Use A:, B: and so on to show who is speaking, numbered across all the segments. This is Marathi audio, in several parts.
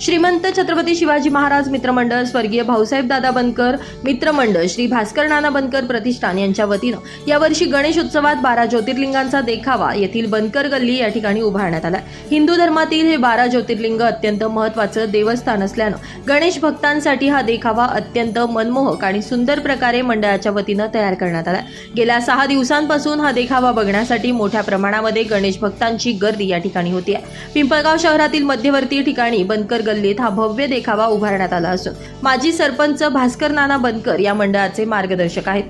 A: श्रीमंत छत्रपती शिवाजी महाराज मित्रमंडळ स्वर्गीय भाऊसाहेब दादा बनकर मित्रमंडळ श्री भास्कर नाना बनकर प्रतिष्ठान यांच्या वतीनं यावर्षी गणेश उत्सवात बारा ज्योतिर्लिंगांचा देखावा येथील बनकर गल्ली या ठिकाणी उभारण्यात आला हिंदू धर्मातील हे बारा ज्योतिर्लिंग अत्यंत महत्वाचं देवस्थान असल्यानं गणेश भक्तांसाठी हा देखावा अत्यंत मनमोहक आणि सुंदर प्रकारे मंडळाच्या वतीनं तयार करण्यात आला गेल्या सहा दिवसांपासून हा देखावा बघण्यासाठी मोठ्या प्रमाणामध्ये गणेश भक्तांची गर्दी या ठिकाणी होती आहे पिंपळगाव शहरातील मध्यवर्ती ठिकाणी बनकर गल्ली गल्लीत हा भव्य देखावा उभारण्यात आला असून माजी सरपंच भास्कर नाना बनकर या मंडळाचे मार्गदर्शक आहेत.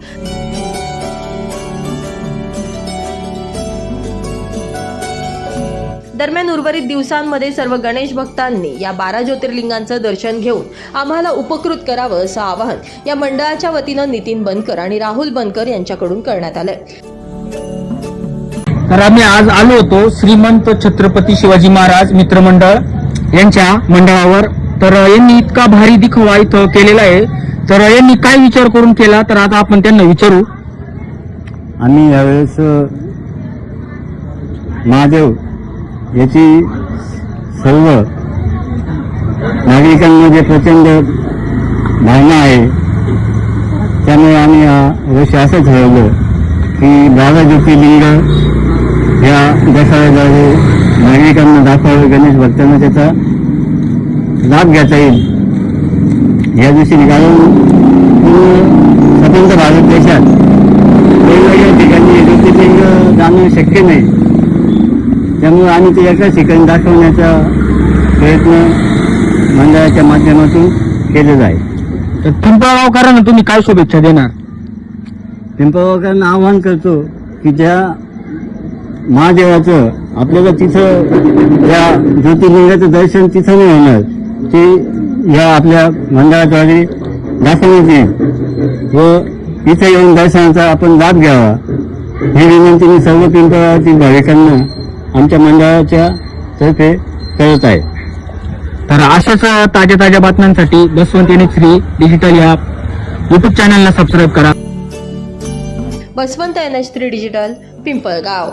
A: दरम्यान उर्वरित दिवसांमध्ये सर्व गणेश भक्तांनी या बारा ज्योतिर्लिंगांचं दर्शन घेऊन आम्हाला उपकृत करावं असं आवाहन या मंडळाच्या वतीनं नितीन बनकर आणि राहुल बनकर यांच्याकडून करण्यात आलंय.
B: तर आम्ही आज आलो होतो श्रीमंत छत्रपती शिवाजी महाराज मित्रमंडळ. यांच्या मंडळावर. तर यांनी इतका भारी दिखावा इथं केलेला आहे. तर यांनी काय विचार करून केला? तर आता आपण त्यांना विचारू.
C: आम्ही यावेळेस महादेव याची सर्व नागरिकांमध्ये प्रचंड भावना आहे. त्यामुळे आम्ही या वर्षी असं ठरवलं की बाबा ज्योतिर्लिंग ह्या दसऱ्याद्वारे नागरिकांना दाखवावे गणेश भक्तांना त्याचा लाभ घेता येईल. या दृष्टीने कारण स्वतंत्र भारत देशात वेगवेगळ्या ठिकाणी ज्योतिर्लिंग जाणं शक्य नाही. त्यामुळे आम्ही ते एकाच ठिकाणी दाखवण्याचा प्रयत्न मंडळाच्या माध्यमातून केलेला आहे
B: तर पिंपळगावकरांना तुम्ही काय शुभेच्छा देणार?
C: पिंपळगावकरांना आवाहन करतो की त्या महादेवाचं आपल्याला तिथं या ज्योतिर्लिंगाचं दर्शन तिथं नाही होणार. ते या आपल्या मंडळाद्वारे दाखवण्यात येईल. व इथं येऊन दर्शनाचा आपण लाभ घ्यावा. ही विनंती मी सर्व पिंपळातील भाविकांना आमच्या मंडळाच्या तर्फे करत आहे.
B: तर अशाच ताज्या ताज्या बातम्यांसाठी बसवंत एन थ्री डिजिटल या युट्यूब चॅनलला सबस्क्राईब करा.
A: Basavant N H three digital Pimpalgaon.